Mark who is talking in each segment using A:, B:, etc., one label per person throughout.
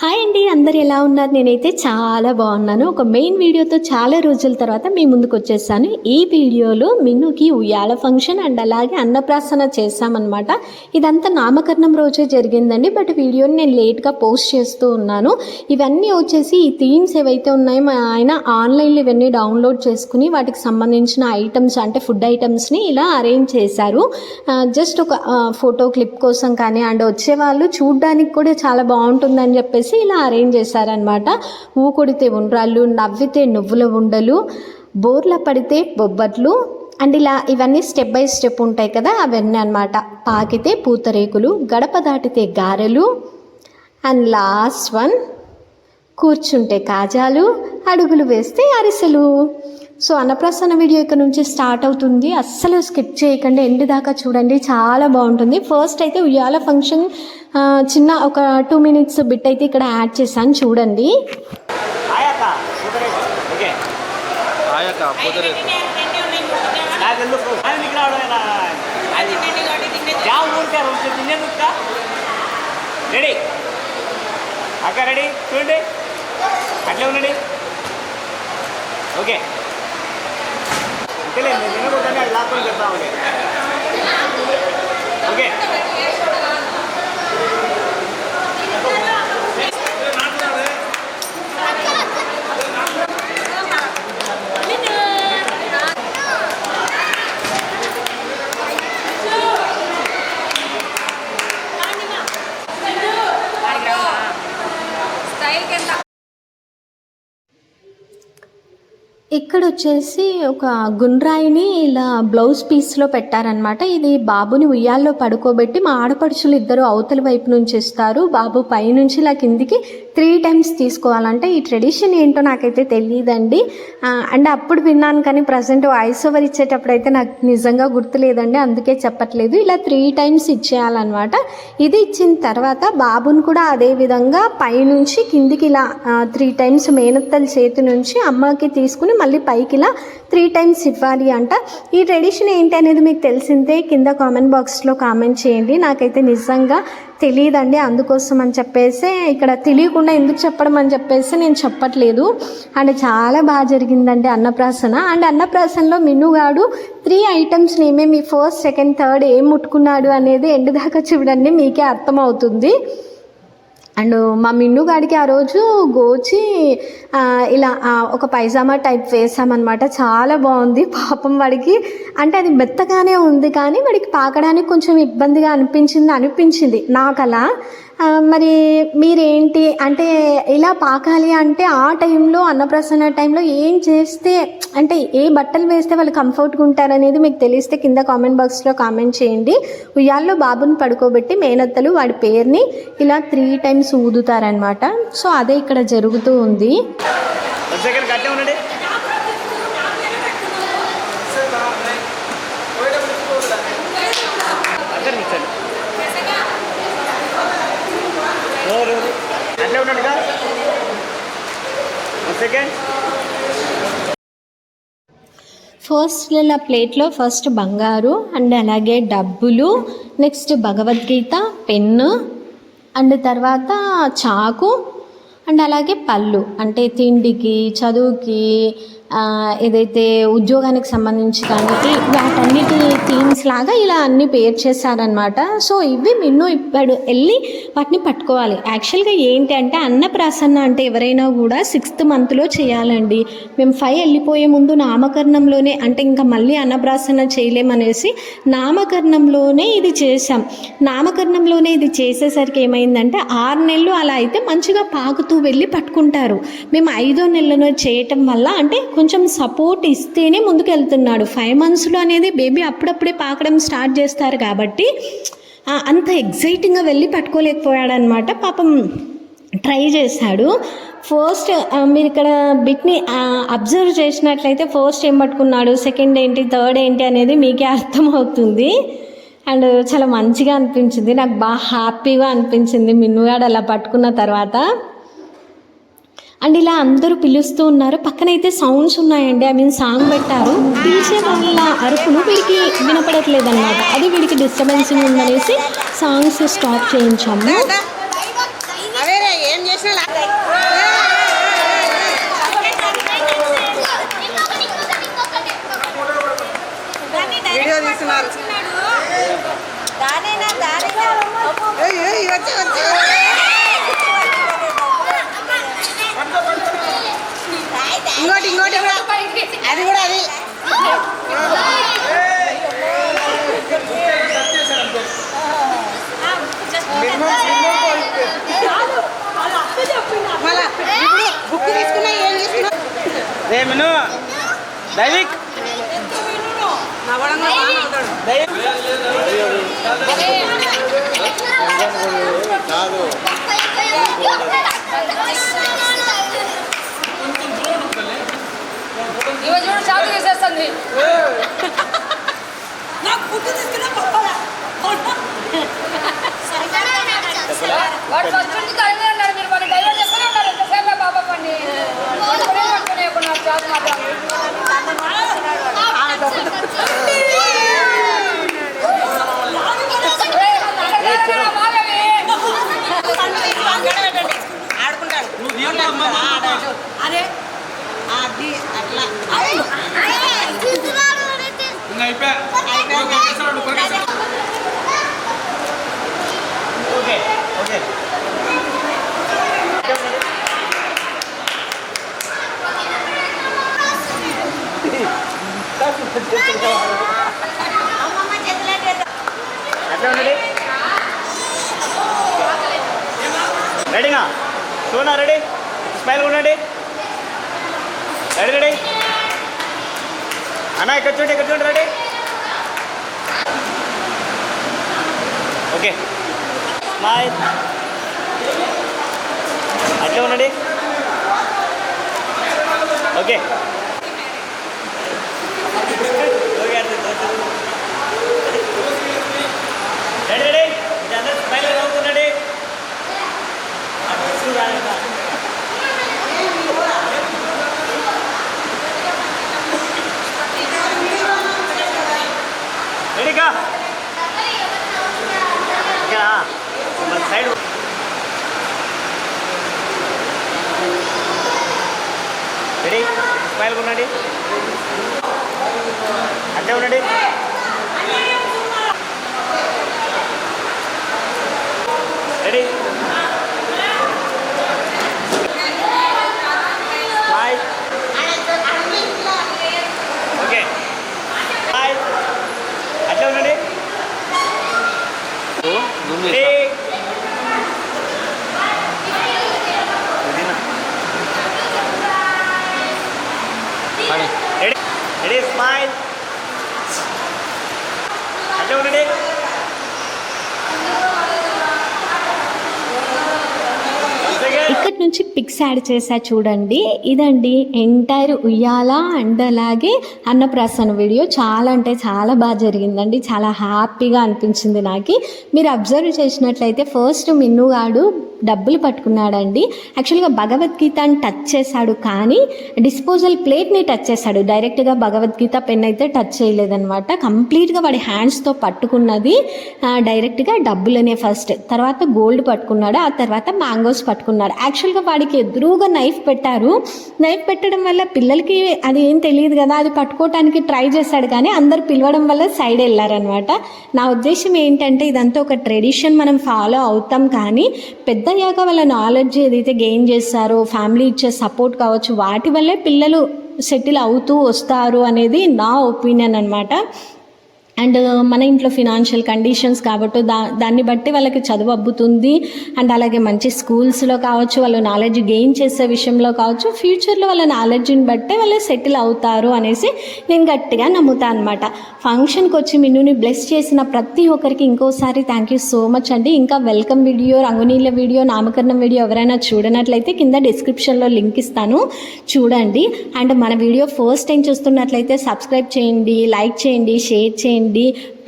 A: Hi అండి అందరు ఎలా ఉన్నారు? నేనైతే చాలా బాగున్నాను. ఒక మెయిన్ వీడియోతో చాలా రోజుల తర్వాత మీ ముందుకు వచ్చేసాను. ఈ వీడియోలో మిన్నుకి ఉయ్యాల ఫంక్షన్ అండ్ అలాగే అన్నప్రాసన చేశామన్నమాట. ఇదంతా నామకరణం రోజే జరిగిందండి. బట్ వీడియోని నేను లేట్గా పోస్ట్ చేస్తూ ఉన్నాను. ఇవన్నీ వచ్చేసి ఈ థీమ్స్ ఏవైతే ఉన్నాయో మా ఆయన ఆన్లైన్లో ఇవన్నీ డౌన్లోడ్ చేసుకుని వాటికి సంబంధించిన ఐటమ్స్ అంటే ఫుడ్ ఐటమ్స్ని ఇలా అరేంజ్ చేశారు. జస్ట్ ఒక ఫోటో క్లిప్ కోసం కానీ అండ్ వచ్చేవాళ్ళు చూడడానికి కూడా చాలా బాగుంటుందని చెప్పేసి ఇలా అరేంజ్ చేశారనమాట ఊకొడితే ఉండ్రాళ్ళు నవ్వితే నువ్వుల ఉండలు బోర్ల పడితే బొబ్బట్లు అండ్ ఇలా ఇవన్నీ స్టెప్ బై స్టెప్ ఉంటాయి కదా అవన్నీ అనమాట పాకితే పూతరేకులు గడప దాటితే గారెలు అండ్ లాస్ట్ వన్ కూర్చుంటే కాజాలు అడుగులు వేస్తే అరిసెలు. సో అన్నప్రసన్న వీడియో ఇక్కడ నుంచి స్టార్ట్ అవుతుంది. అస్సలు స్కిప్ చేయకండి ఎండ్ దాకా చూడండి చాలా బాగుంటుంది. ఫస్ట్ అయితే ఉయ్యాల ఫంక్షన్ చిన్న ఒక టూ మినిట్స్ బిట్ అయితే ఇక్కడ యాడ్ చేశాను చూడండి.
B: రెడీ. అక్క రెడీ? అట్లే ఉండండి. ఓకే. అంతేలే నేను తినకూడదని అది లాక్కొని చెప్తామండి ఓకే
C: స్టైల్ కింద
A: ఇక్కడ వచ్చేసి ఒక గుండ్రాయిని ఇలా బ్లౌజ్ పీస్లో పెట్టారనమాట ఇది బాబుని ఉయ్యాల్లో పడుకోబెట్టి మా ఆడపడుచులు ఇద్దరు అవతల వైపు నుంచి ఇస్తారు బాబు పైనుంచి ఇలా కిందికి త్రీ టైమ్స్ తీసుకోవాలంటే ఈ ట్రెడిషన్ ఏంటో నాకైతే తెలియదండి అండ్ అప్పుడు విన్నాను కానీ ప్రజెంట్ వాయిస్ ఓవర్ ఇచ్చేటప్పుడు అయితే నాకు నిజంగా గుర్తులేదండి. అందుకే చెప్పట్లేదు. ఇలా త్రీ టైమ్స్ ఇచ్చేయాలన్నమాట. ఇది ఇచ్చిన తర్వాత బాబుని కూడా అదే విధంగా పైనుంచి కిందికి ఇలా త్రీ టైమ్స్ మేనత్తల చేతి నుంచి అమ్మకి తీసుకుని మళ్ళీ పైకి ఇలా త్రీ టైమ్స్ ఇవ్వాలి అంట. ఈ ట్రెడిషన్ ఏంటి అనేది మీకు తెలిసిందే. కింద కామెంట్ బాక్స్లో కామెంట్ చేయండి. నాకైతే నిజంగా తెలియదండి అందుకోసం అని చెప్పేసి ఇక్కడ తెలియకుండా ఎందుకు చెప్పడం అని చెప్పేసి నేను చెప్పట్లేదు. అండ్ చాలా బాగా జరిగిందండి అన్నప్రాసన. అండ్ అన్నప్రాసనలో మిన్నుగాడు త్రీ ఐటమ్స్ని ఏమేమి ఫస్ట్ సెకండ్ థర్డ్ ఏం ముట్టుకున్నాడు అనేది ఎండ్ దాకా చూడండి మీకే అర్థమవుతుంది. అండ్ మా మిన్ను ఆ రోజు గోచి ఇలా ఒక పైజామా టైప్ వేసామన్నమాట. చాలా బాగుంది. పాపం వాడికి అంటే అది మెత్తగానే ఉంది కానీ వాడికి పాకడానికి కొంచెం ఇబ్బందిగా అనిపించింది అనిపించింది. నాకు అలా మరి మీరేంటి? అంటే ఇలా పాకాలి అంటే ఆ టైంలో అన్నప్రసన్న టైంలో ఏం చేస్తే అంటే ఏ బట్టలు వేస్తే వాళ్ళు కంఫర్ట్గా ఉంటారనేది మీకు తెలిస్తే కింద కామెంట్ బాక్స్లో కామెంట్ చేయండి. ఉయ్యాల్లో బాబుని పడుకోబెట్టి మేనత్తలు వాడి పేరుని ఇలా త్రీ టైమ్స్ ఊదుతారనమాట సో అదే ఇక్కడ జరుగుతూ ఉంది
B: వన్ సెకండ్ కట్టే ఉండండి అందరు నిల్చండి ఎవరు ఎవరు? అట్లే సెకండ్
A: ఫస్ట్ నా ప్లేట్లో ఫస్ట్ బంగారు అండ్ అలాగే డబ్బులు నెక్స్ట్ భగవద్గీత పెన్ను అండ్ తర్వాత చాకు అండ్ అలాగే పళ్ళు అంటే తిండికి చదువుకి ఏదైతే ఉద్యోగానికి సంబంధించి కానీ వాటన్నిటి థీమ్స్ లాగా ఇలా అన్ని పేర్ చేశారనమాట సో ఇవి మిన్ను ఇప్పుడు వెళ్ళి వాటిని పట్టుకోవాలి. యాక్చువల్గా ఏంటి అంటే అన్నప్రాసన్న అంటే ఎవరైనా కూడా సిక్స్త్ మంత్లో చేయాలండి. మేము ఫైవ్ వెళ్ళిపోయే ముందు నామకరణంలోనే అంటే ఇంకా మళ్ళీ అన్నప్రాసన చేయలేమనేసి నామకరణంలోనే ఇది చేసాం నామకరణంలోనే ఇది చేసేసరికి ఏమైందంటే ఆరు నెలలు అలా అయితే మంచిగా పాకుతూ వెళ్ళి పట్టుకుంటారు. మేము ఐదో నెలలో చేయటం వల్ల అంటే కొంచెం సపోర్ట్ ఇస్తేనే ముందుకు వెళ్తున్నాడు ఫైవ్ మంత్స్లో అనేది బేబీ అప్పుడప్పుడే పాకడం స్టార్ట్ చేస్తారు కాబట్టి అంత ఎగ్జైటింగ్గా వెళ్ళి పట్టుకోలేకపోయాడనమాట పాపం ట్రై చేశాడు ఫస్ట్ మీరు ఇక్కడ బిట్ని అబ్జర్వ్ చేసినట్లయితే ఫస్ట్ ఏం పట్టుకున్నాడు? సెకండ్ ఏంటి? థర్డ్ ఏంటి అనేది మీకే అర్థమవుతుంది. అండ్ చాలా మంచిగా అనిపించింది. నాకు బాగా హ్యాపీగా అనిపించింది. మిన్నుగాడు అలా పట్టుకున్న తర్వాత. అండ్ ఇలా అందరూ పిలుస్తూ ఉన్నారు. పక్కనైతే సౌండ్స్ ఉన్నాయండి. ఐ మీన్ సాంగ్ పెట్టారు. పిలిచే వాళ్ళ అరుపులు వీడికి వినపడట్లేదు అనమాట అది వీడికి డిస్టర్బెన్సింగ్ ఉందనేసి సాంగ్స్ స్టాప్ చేయించాము.
C: వీడియో తీస్తున్నారు ఏయ్, ఏయ్, వచ్చి వచ్చి ఇంకోటి ఇంకోటి కూడా అది కూడా అది మళ్ళా ఇప్పుడు బుక్ తీసుకున్నా ఏం తీసుకున్నా
B: రే మిను దైవిక్.
D: ఇవి చూడు షాపు చేసేస్తుంది. వాడు ఫస్ట్ నుంచి టైమే అన్నాడు మీరు మరి డైవర్ట్ చేస్తూనే ఉన్నారు ఎంతసేపు బాబా పండి పట్టుకునే పట్టుకునే కొన్నారు షాపు మాత్రం ఏయ్, అక్కడ జరగరా బాగావి?
C: ఆడుకుంటాడు ఆడాడు. అదే అది అట్లా
B: ఓకే ఓకే అట్లా ఉండండి రెడీనా? చూనా రెడీ? స్మైల్ ఉండండి రెడీ రెడీ. అన్న ఇక్కడ చూడండి ఇక్కడ చూడండి రెడీ. ఓకే. స్మైల్ అట్లా ఉండండి. ఓకే. రెడీ రెడీ అందరూ స్మైల్ నవ్వుతుండండి రెడీకా ఓకేనా మన సైడ్ రెడీ స్మైల్ ఉండండి అట్లే ఉండండి. రెడీ స్మైల్ ఓకే స్మైల్ అట్లే ఉండండి
E: zoom
B: ready ready ready smile అట్లే ఉండండి సెకండ్
A: ఇక్కడ నుంచి పిక్స్ యాడ్ చేసా చూడండి. ఇదండి ఎంటైర్ ఉయ్యాల అండ్ అలాగే అన్నప్రాసన వీడియో. చాలా అంటే చాలా బాగా జరిగిందండి. చాలా హ్యాపీగా అనిపించింది నాకు. మీరు అబ్జర్వ్ చేసినట్లయితే ఫస్ట్ మిన్నుగాడు డబ్బులు పట్టుకున్నాడండి. యాక్చువల్గా భగవద్గీతని టచ్ చేశాడు కానీ డిస్పోజల్ ప్లేట్ని టచ్ చేశాడు. డైరెక్ట్గా భగవద్గీత పెన్ అయితే టచ్ చేయలేదన్నమాట. కంప్లీట్గా వాడి హ్యాండ్స్తో పట్టుకున్నది డైరెక్ట్గా డబ్బులనే ఫస్ట్. తర్వాత గోల్డ్ పట్టుకున్నాడు ఆ తర్వాత మ్యాంగోస్ పట్టుకున్నాడు. యాక్చువల్గా వాడి వాళ్ళకి ఎదురుగా నైఫ్ పెట్టారు. నైఫ్ పెట్టడం వల్ల పిల్లలకి అది ఏం తెలియదు కదా అది పట్టుకోవటానికి ట్రై చేశాడు కానీ అందరు పిలవడం వల్ల సైడ్ వెళ్ళారనమాట నా ఉద్దేశం ఏంటంటే ఇదంతా ఒక ట్రెడిషన్ మనం ఫాలో అవుతాం కానీ పెద్దయ్యాక వాళ్ళ నాలెడ్జ్ ఏదైతే గెయిన్ చేస్తారో ఫ్యామిలీ ఇచ్చే సపోర్ట్ కావచ్చు వాటి వల్లే పిల్లలు సెటిల్ అవుతూ వస్తారు అనేది నా ఒపీనియన్ అనమాట అండ్ uh, మన ఇంట్లో ఫినాన్షియల్ కండిషన్స్ కాబట్టి దా దాన్ని బట్టి వాళ్ళకి చదువు అబ్బుతుంది. అండ్ అలాగే మంచి స్కూల్స్లో కావచ్చు వాళ్ళు నాలెడ్జ్ గెయిన్ చేసే విషయంలో కావచ్చు ఫ్యూచర్లో వాళ్ళ నాలెడ్జ్ని బట్టే వాళ్ళు సెటిల్ అవుతారు అనేసి నేను గట్టిగా నమ్ముతాను అనమాట ఫంక్షన్కి వచ్చి మిన్నుని బ్లెస్ చేసిన ప్రతి ఒక్కరికి ఇంకోసారి థ్యాంక్ యూ సో మచ్ అండి. ఇంకా వెల్కమ్ వీడియో రంగునీళ్ళ వీడియో నామకరణం వీడియో ఎవరైనా చూడనట్లయితే కింద డిస్క్రిప్షన్లో లింక్ ఇస్తాను. చూడండి. అండ్ మన వీడియో ఫస్ట్ టైం చూస్తున్నట్లయితే సబ్స్క్రైబ్ చేయండి లైక్ చేయండి షేర్ చేయండి.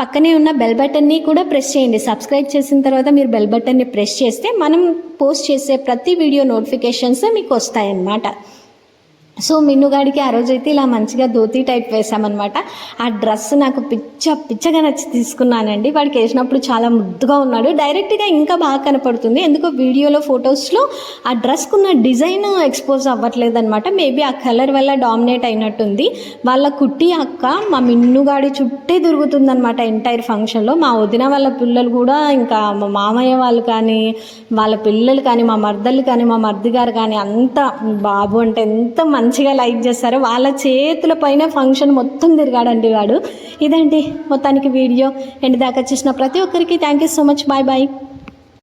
A: పక్కనే ఉన్న బెల్ బటన్ని కూడా ప్రెస్ చేయండి. సబ్స్క్రైబ్ చేసిన తర్వాత మీరు బెల్ బటన్ని ప్రెస్ చేస్తే మనం పోస్ట్ చేసే ప్రతి వీడియో నోటిఫికేషన్స్ మీకు వస్తాయన్నమాట. సో మిన్నుగాడికి ఆ రోజైతే ఇలా మంచిగా ధోతి టైప్ వేసామన్నమాట. ఆ డ్రెస్ నాకు పిచ్చ పిచ్చగా నచ్చి తీసుకున్నానండి. వాడికి వేసినప్పుడు చాలా ముద్దుగా ఉన్నాడు. డైరెక్ట్గా ఇంకా బాగా కనపడుతుంది. ఎందుకో వీడియోలో ఫొటోస్లో ఆ డ్రెస్కున్న డిజైన్ ఎక్స్పోజ్ అవ్వట్లేదనమాట మేబీ ఆ కలర్ వల్ల డామినేట్ అయినట్టుంది. వాళ్ళ కుట్టి అక్క మా మిన్నుగాడి చుట్టే దొరుకుతుందనమాట ఎంటైర్ ఫంక్షన్లో. మా వదిన వాళ్ళ పిల్లలు కూడా ఇంకా మా మామయ్య వాళ్ళు కానీ వాళ్ళ పిల్లలు కానీ మా మర్దలు కానీ మా మర్ది గారు కానీ అంత బాబు అంటే ఎంత మంచిగా లైక్ చేస్తారు. వాళ్ళ చేతుల పైన ఫంక్షన్ మొత్తం తిరిగాడండి వాడు. ఇదండి మొత్తానికి వీడియో. ఎండ్ దాకా చేసిన ప్రతి ఒక్కరికి thank you so much. Bye bye.